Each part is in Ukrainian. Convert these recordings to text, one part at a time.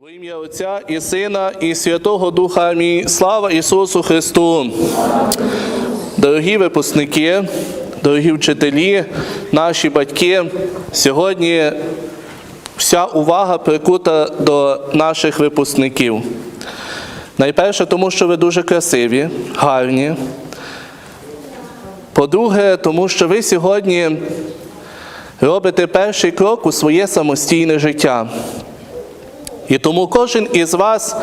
Во ім'я Отця і Сина, і Святого Духа Амінь. Слава Ісусу Христу! Дорогі випускники, дорогі вчителі, наші батьки, сьогодні вся увага прикута до наших випускників. Найперше, тому що ви дуже красиві, гарні. По-друге, тому що ви сьогодні робите перший крок у своє самостійне життя. І тому кожен із вас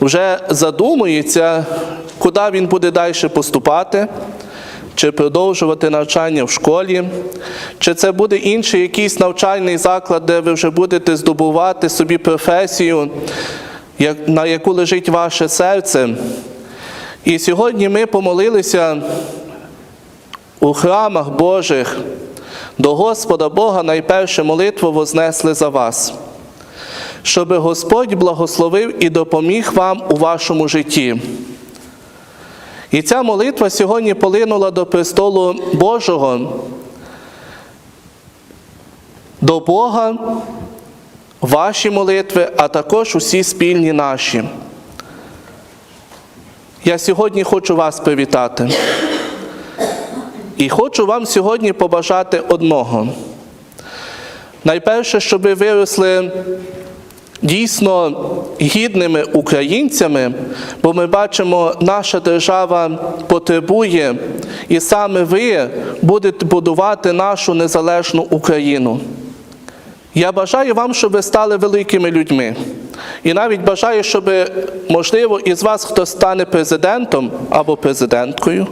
вже задумується, куди він буде далі поступати, чи продовжувати навчання в школі, чи це буде інший якийсь навчальний заклад, де ви вже будете здобувати собі професію, на яку лежить ваше серце. І сьогодні ми помолилися у храмах Божих. До Господа Бога найперше молитву вознесли за вас щоб Господь благословив і допоміг вам у вашому житті. І ця молитва сьогодні полинула до престолу Божого, до Бога, ваші молитви, а також усі спільні наші. Я сьогодні хочу вас привітати. І хочу вам сьогодні побажати одного. Найперше, щоб ви виросли дійсно гідними українцями, бо ми бачимо, наша держава потребує, і саме ви будете будувати нашу незалежну Україну. Я бажаю вам, щоб ви стали великими людьми. І навіть бажаю, щоб, можливо, із вас хтось стане президентом або президенткою.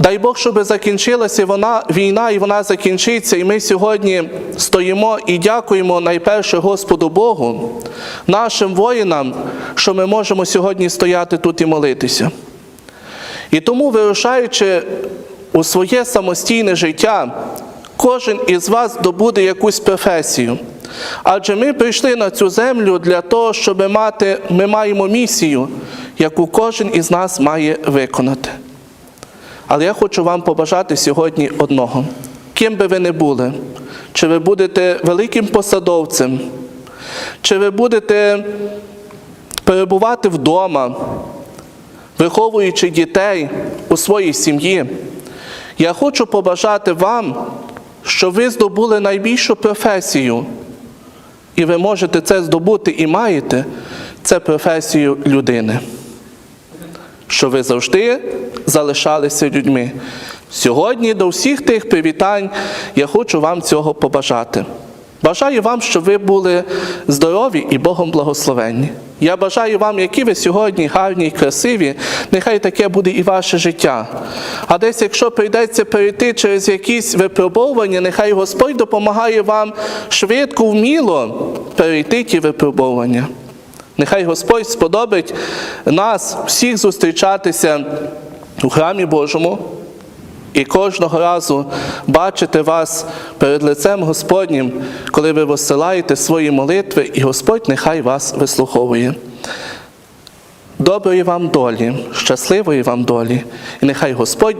Дай Бог, щоб закінчилася вона, війна, і вона закінчиться. І ми сьогодні стоїмо і дякуємо найперше Господу Богу, нашим воїнам, що ми можемо сьогодні стояти тут і молитися. І тому, вирушаючи у своє самостійне життя, кожен із вас добуде якусь професію. Адже ми прийшли на цю землю для того, щоб мати, ми маємо місію, яку кожен із нас має виконати. Але я хочу вам побажати сьогодні одного. Ким би ви не були, чи ви будете великим посадовцем, чи ви будете перебувати вдома, виховуючи дітей у своїй сім'ї, я хочу побажати вам, що ви здобули найбільшу професію, і ви можете це здобути і маєте, це професію людини що ви завжди залишалися людьми. Сьогодні до всіх тих привітань я хочу вам цього побажати. Бажаю вам, щоб ви були здорові і Богом благословенні. Я бажаю вам, які ви сьогодні гарні і красиві, нехай таке буде і ваше життя. А десь, якщо прийдеться перейти через якісь випробовування, нехай Господь допомагає вам швидко, вміло перейти ті випробовування. Нехай Господь сподобить нас всіх зустрічатися у храмі Божому і кожного разу бачити вас перед лицем Господнім, коли ви висилаєте свої молитви, і Господь нехай вас вислуховує. Доброї вам долі, щасливої вам долі, і нехай Господь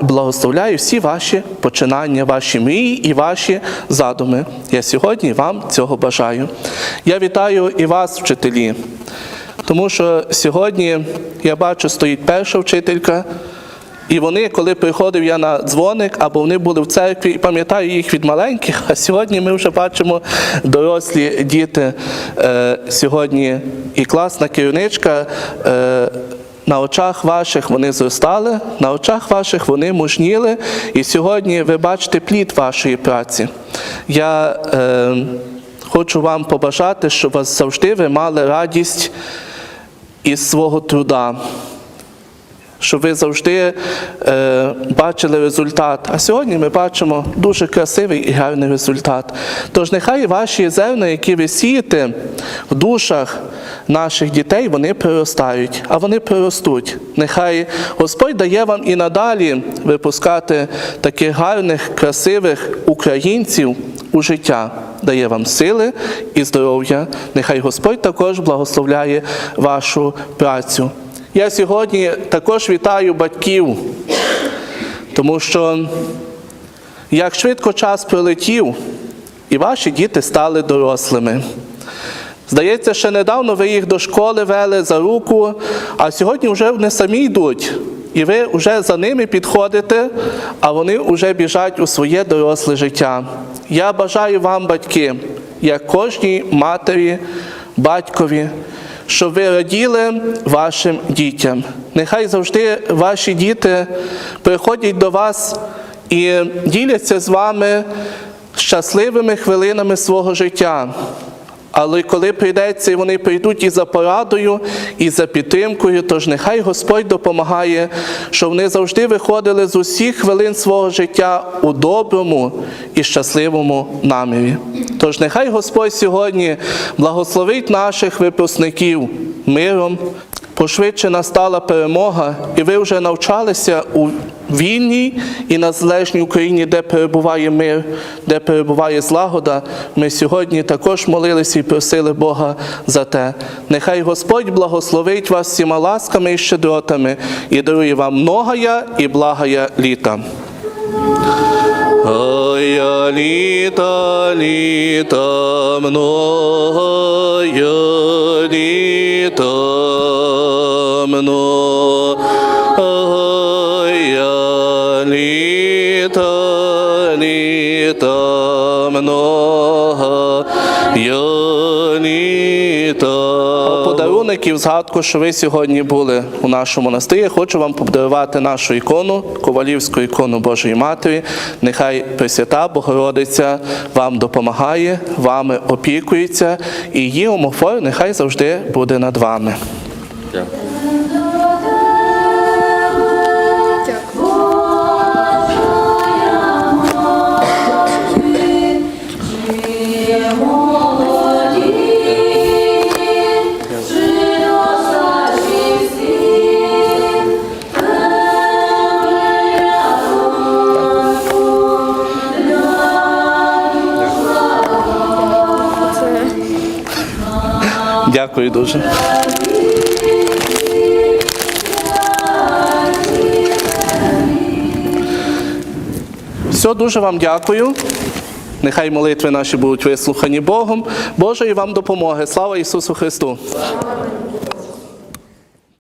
благословляє всі ваші починання, ваші мрії і ваші задуми. Я сьогодні вам цього бажаю. Я вітаю і вас, вчителі, тому що сьогодні я бачу, стоїть перша вчителька. І вони, коли приходив я на дзвоник, або вони були в церкві, і пам'ятаю їх від маленьких, а сьогодні ми вже бачимо дорослі діти. Е, сьогодні і класна керівничка. Е, на очах ваших вони зростали, на очах ваших вони мужніли, і сьогодні ви бачите плід вашої праці. Я е, хочу вам побажати, щоб вас завжди ви мали радість із свого труда щоб ви завжди е, бачили результат. А сьогодні ми бачимо дуже красивий і гарний результат. Тож нехай ваші зерна, які ви сієте в душах наших дітей, вони приростають, а вони приростуть. Нехай Господь дає вам і надалі випускати таких гарних, красивих українців у життя. Дає вам сили і здоров'я. Нехай Господь також благословляє вашу працю. Я сьогодні також вітаю батьків, тому що як швидко час пролетів, і ваші діти стали дорослими. Здається, ще недавно ви їх до школи вели за руку, а сьогодні вже вони самі йдуть. І ви вже за ними підходите, а вони вже біжать у своє доросле життя. Я бажаю вам, батьки, як кожній матері, батькові, щоб ви раділи вашим дітям. Нехай завжди ваші діти приходять до вас і діляться з вами щасливими хвилинами свого життя. Але коли прийдеться, вони прийдуть і за порадою, і за підтримкою, тож нехай Господь допомагає, щоб вони завжди виходили з усіх хвилин свого життя у доброму і щасливому намірі. Тож нехай Господь сьогодні благословить наших випускників миром, пошвидше настала перемога, і ви вже навчалися у вільній і незалежній Україні, де перебуває мир, де перебуває злагода. Ми сьогодні також молилися і просили Бога за те. Нехай Господь благословить вас всіма ласками і щедротами і дарує вам многая і благая літа. Ая літа, літа, многая літа, многая літа, многая літа. Подарунок і в згадку, що ви сьогодні були у нашому монастирі, хочу вам подарувати нашу ікону, ковалівську ікону Божої Матері. Нехай Пресвята Богородиця вам допомагає, вами опікується, і її омофор нехай завжди буде над вами. Дякую дуже. Все, дуже вам дякую. Нехай молитви наші будуть вислухані Богом. Божої вам допомоги. Слава Ісусу Христу!